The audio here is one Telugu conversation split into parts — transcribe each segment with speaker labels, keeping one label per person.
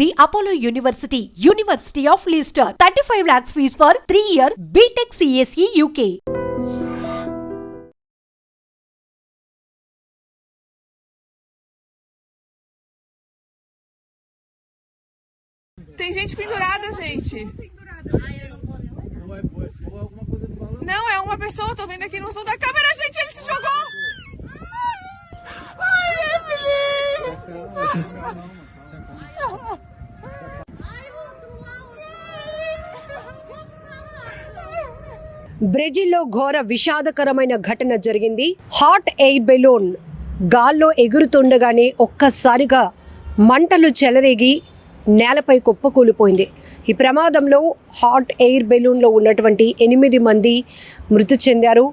Speaker 1: The Apollo University, University of Leicester. 35 lakhs fees for 3 year BTech CSE UK.
Speaker 2: Tem gente pendurada, gente. Não, é uma pessoa, tô vendo aqui no som da câmera, gente, ele se
Speaker 3: బ్రెజిల్లో ఘోర విషాదకరమైన ఘటన జరిగింది. హాట్ ఎయిర్ బెలూన్ గాల్లో ఎగురుతుండగానే ఒక్కసారిగా మంటలు చెలరేగి నేలపై కుప్పకూలిపోయింది ఈ ప్రమాదంలో హాట్ ఎయిర్ బెలూన్లో ఉన్నటువంటి ఎనిమిది మంది మృతి చెందారు.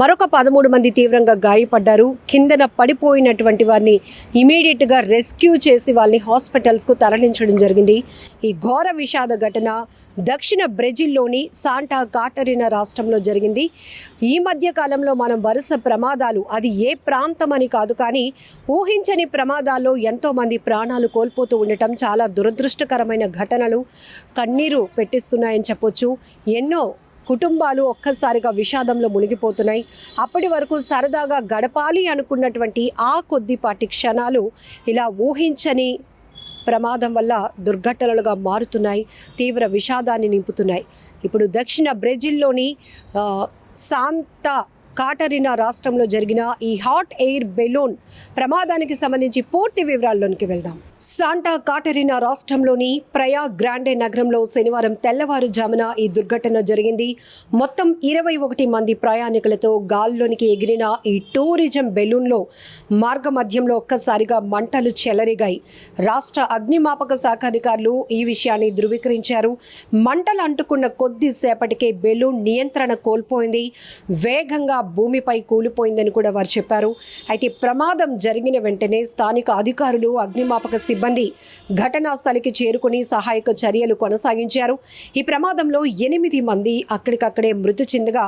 Speaker 3: మరొక పదమూడు మంది తీవ్రంగా గాయపడ్డారు. కిందన పడిపోయినటువంటి వారిని ఇమీడియట్గా రెస్క్యూ చేసి వాళ్ళని హాస్పిటల్స్కు తరలించడం జరిగింది. ఈ ఘోర విషాద ఘటన దక్షిణ బ్రెజిల్లోని సాంటా కాటరినా రాష్ట్రంలో జరిగింది. ఈ మధ్య కాలంలో మనం వరుస ప్రమాదాలు అది ఏ ప్రాంతం అని కాదు కానీ ఊహించని ప్రమాదాల్లో ఎంతోమంది ప్రాణాలు కోల్పోతూ ఉండటం చాలా దురదృష్టకరమైన ఘటనలు కన్నీరు పెట్టిస్తున్నాయని చెప్పొచ్చు. ఎన్నో కుటుంబాలు ఒక్కసారిగా విషాదంలో మునిగిపోతున్నాయి. అప్పటి వరకు సరదాగా గడపాలి అనుకున్నటువంటి ఆ కొద్దిపాటి క్షణాలు ఇలా ఊహించని ప్రమాదం వల్ల దుర్ఘటనలుగా మారుతున్నాయి తీవ్ర విషాదాన్ని నింపుతున్నాయి. ఇప్పుడు దక్షిణ బ్రెజిల్లోని ఆ, సాంటా కాటరినా రాష్ట్రంలో జరిగిన ఈ హాట్ ఎయిర్ బెలూన్ ప్రమాదానికి సంబంధించి పూర్తి వివరాల్లోనికి వెళ్దాం. సాంటా కాటరినా రాష్ట్రంలోని ప్రయా గ్రాండే నగరంలో శనివారం తెల్లవారుజామున ఈ దుర్ఘటన జరిగింది. మొత్తం ఇరవై ఒకటి మంది ప్రయాణికులతో గాల్లోనికి ఎగిరిన ఈ టూరిజం బెలూన్లో మార్గ మధ్యంలో ఒక్కసారిగా మంటలు చెలరిగాయి. రాష్ట్ర అగ్నిమాపక శాఖ అధికారులు ఈ విషయాన్ని ధృవీకరించారు. మంటలు అంటుకున్న కొద్దిసేపటికే బెలూన్ నియంత్రణ కోల్పోయింది. వేగంగా భూమిపై కూలిపోయిందని కూడా వారు చెప్పారు. అయితే ప్రమాదం జరిగిన వెంటనే స్థానిక అధికారులు అగ్నిమాపక సిబ్బంది ఘటనా స్థలికి చేరుకుని సహాయక చర్యలు కొనసాగించారు. ఈ ప్రమాదంలో ఎనిమిది మంది అక్కడికక్కడే మృతి చెందగా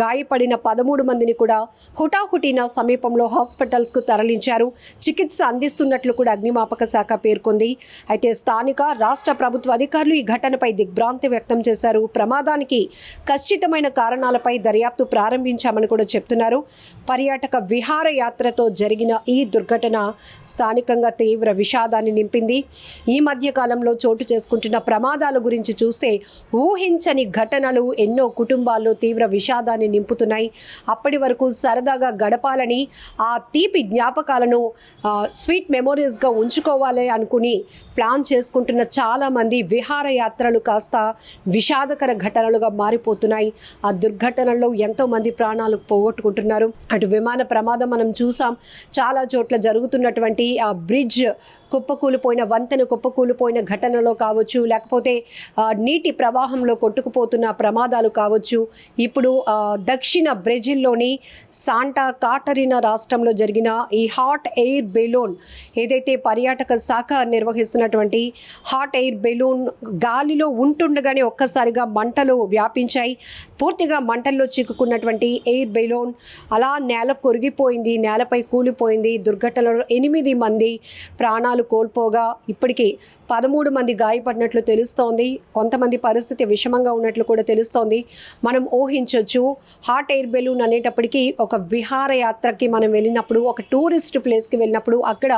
Speaker 3: గాయపడిన పదమూడు మందిని కూడా హుటాహుటిన సమీపంలో హాస్పిటల్స్కు తరలించారు. చికిత్స అందిస్తున్నట్లు కూడా అగ్నిమాపక శాఖ పేర్కొంది. అయితే స్థానిక రాష్ట్ర ప్రభుత్వ అధికారులు ఈ ఘటనపై దిగ్భ్రాంతి వ్యక్తం చేశారు. ప్రమాదానికి ఖచ్చితమైన కారణాలపై దర్యాప్తు ప్రారంభించామని కూడా చెప్తున్నారు. పర్యాటక విహారయాత్రతో జరిగిన ఈ దుర్ఘటన స్థానికంగా తీవ్ర విషాదాన్ని నింపింది. ఈ మధ్య కాలంలో చోటు చేసుకుంటున్న ప్రమాదాల గురించి చూస్తే ఊహించని ఘటనలు ఎన్నో కుటుంబాల్లో తీవ్ర విషాదాన్ని నింపుతున్నాయి. అప్పటి వరకు సరదాగా గడపాలని ఆ తీపి జ్ఞాపకాలను స్వీట్ మెమోరీస్గా ఉంచుకోవాలి అనుకుని ప్లాన్ చేసుకుంటున్న చాలామంది విహారయాత్రలు కాస్త విషాదకర ఘటనలుగా మారిపోతున్నాయి. ఆ దుర్ఘటనల్లో ఎంతో మంది ప్రాణాలు పోగొట్టుకుంటున్నారు. అటు విమాన ప్రమాదం మనం చూసాం. చాలా చోట్ల జరుగుతున్నటువంటి ఆ బ్రిడ్జ్ కుప్పకూలిపోయిన వంతెన కుప్పకూలిపోయిన ఘటనలో కావచ్చు లేకపోతే నీటి ప్రవాహంలో కొట్టుకుపోతున్న ప్రమాదాలు కావచ్చు. ఇప్పుడు దక్షిణ బ్రెజిల్లోని సాంటా కాటరినా రాష్ట్రంలో జరిగిన ఈ హాట్ ఎయిర్ బెలూన్ ఏదైతే పర్యాటక శాఖ నిర్వహిస్తున్నటువంటి హాట్ ఎయిర్ బెలూన్ గాలిలో ఉంటుండగానే ఒక్కసారిగా మంటలు వ్యాపించాయి. పూర్తిగా మంటల్లో చిక్కుకున్నటువంటి ఎయిర్ బెలూన్ అలా నేల కొరిగిపోయింది నేలపై కూలిపోయింది. దుర్ఘటనలో ఎనిమిది మంది ప్రాణాలు కోల్పోగా ఇప్పటికీ పదమూడు మంది గాయపడినట్లు తెలుస్తోంది. కొంతమంది పరిస్థితి విషమంగా ఉన్నట్లు కూడా తెలుస్తోంది. మనం ఊహించవచ్చు హాట్ ఎయిర్ బెలూన్ అనేటప్పటికీ ఒక విహారయాత్రకి మనం వెళ్ళినప్పుడు ఒక టూరిస్ట్ ప్లేస్కి వెళ్ళినప్పుడు అక్కడ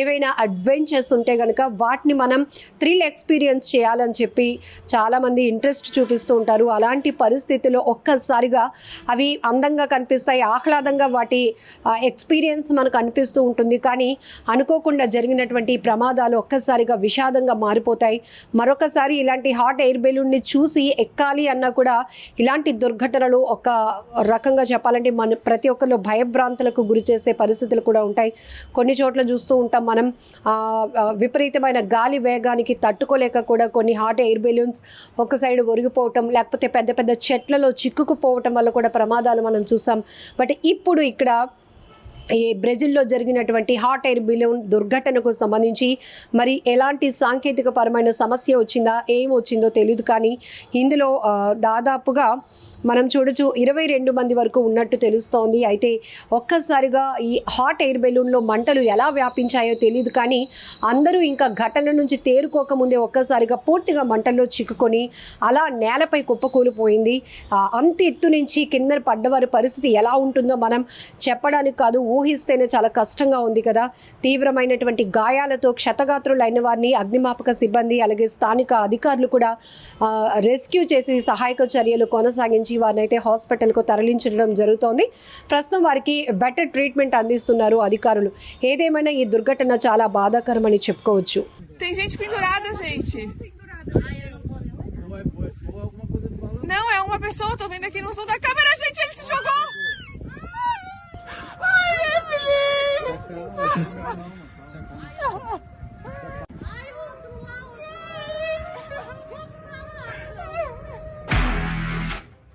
Speaker 3: ఏవైనా అడ్వెంచర్స్ ఉంటే కనుక వాటిని మనం థ్రిల్ ఎక్స్పీరియన్స్ చేయాలని చెప్పి చాలామంది ఇంట్రెస్ట్ చూపిస్తూ ఉంటారు. అలాంటి పరిస్థితిలో ఒక్కసారిగా అవి అందంగా కనిపిస్తాయి. ఆహ్లాదంగా వాటి ఎక్స్పీరియన్స్ మనకు అనిపిస్తూ ఉంటుంది. కానీ అనుకోకుండా జరిగినటువంటి ప్రమాదాలు ఒక్కసారిగా విషాదంగా మారిపోతాయి. మరొకసారి ఇలాంటి హాట్ ఎయిర్ బెలూన్ని చూసి ఎక్కాలి అన్నా కూడా ఇలాంటి దుర్ఘటనలు ఒక రకంగా చెప్పాలంటే మన ప్రతి ఒక్కరు భయభ్రాంతులకు గురి చేసే పరిస్థితులు కూడా ఉంటాయి. కొన్ని చోట్ల చూస్తూ ఉంటాం మనం విపరీతమైన గాలి వేగానికి తట్టుకోలేక కూడా కొన్ని హాట్ ఎయిర్ బెలూన్స్ ఒక సైడ్ ఒరిగిపోవటం లేకపోతే పెద్ద పెద్ద చెట్లలో చిక్కుకుపోవటం వల్ల కూడా ప్రమాదాలు మనం చూసాం. బట్ ఇప్పుడు ఇక్కడ ఈ బ్రెజిల్లో జరిగినటువంటి హాట్ ఎయిర్ బెలూన్ దుర్ఘటనకు సంబంధించి మరి ఎలాంటి సాంకేతిక పరమైన సమస్య వచ్చిందా ఏం వచ్చిందో తెలియదు కానీ ఇందులో దాదాపుగా మనం చూడొచ్చు ఇరవై రెండు మంది వరకు ఉన్నట్టు తెలుస్తోంది. అయితే ఒక్కసారిగా ఈ హాట్ ఎయిర్ బెలూన్లో మంటలు ఎలా వ్యాపించాయో తెలియదు కానీ అందరూ ఇంకా ఘటన నుంచి తేరుకోకముందే ఒక్కసారిగా పూర్తిగా మంటల్లో చిక్కుకొని అలా నేలపై కుప్పకూలిపోయింది అంత ఎత్తు నుంచి కింద పడ్డవారి పరిస్థితి ఎలా ఉంటుందో మనం చెప్పడానికి కాదు ఊహిస్తేనే చాలా కష్టంగా ఉంది కదా. తీవ్రమైనటువంటి గాయాలతో క్షతగాత్రులైన వారిని అగ్నిమాపక సిబ్బంది అలాగే స్థానిక అధికారులు కూడా రెస్క్యూ చేసి సహాయక చర్యలు కొనసాగించి నుంచి వారిని అయితే హాస్పిటల్కు తరలించడం జరుగుతోంది. ప్రస్తుతం వారికి బెటర్ ట్రీట్మెంట్ అందిస్తున్నారు అధికారులు. ఏదేమైనా ఈ దుర్ఘటన చాలా బాధాకరమని చెప్పుకోవచ్చు.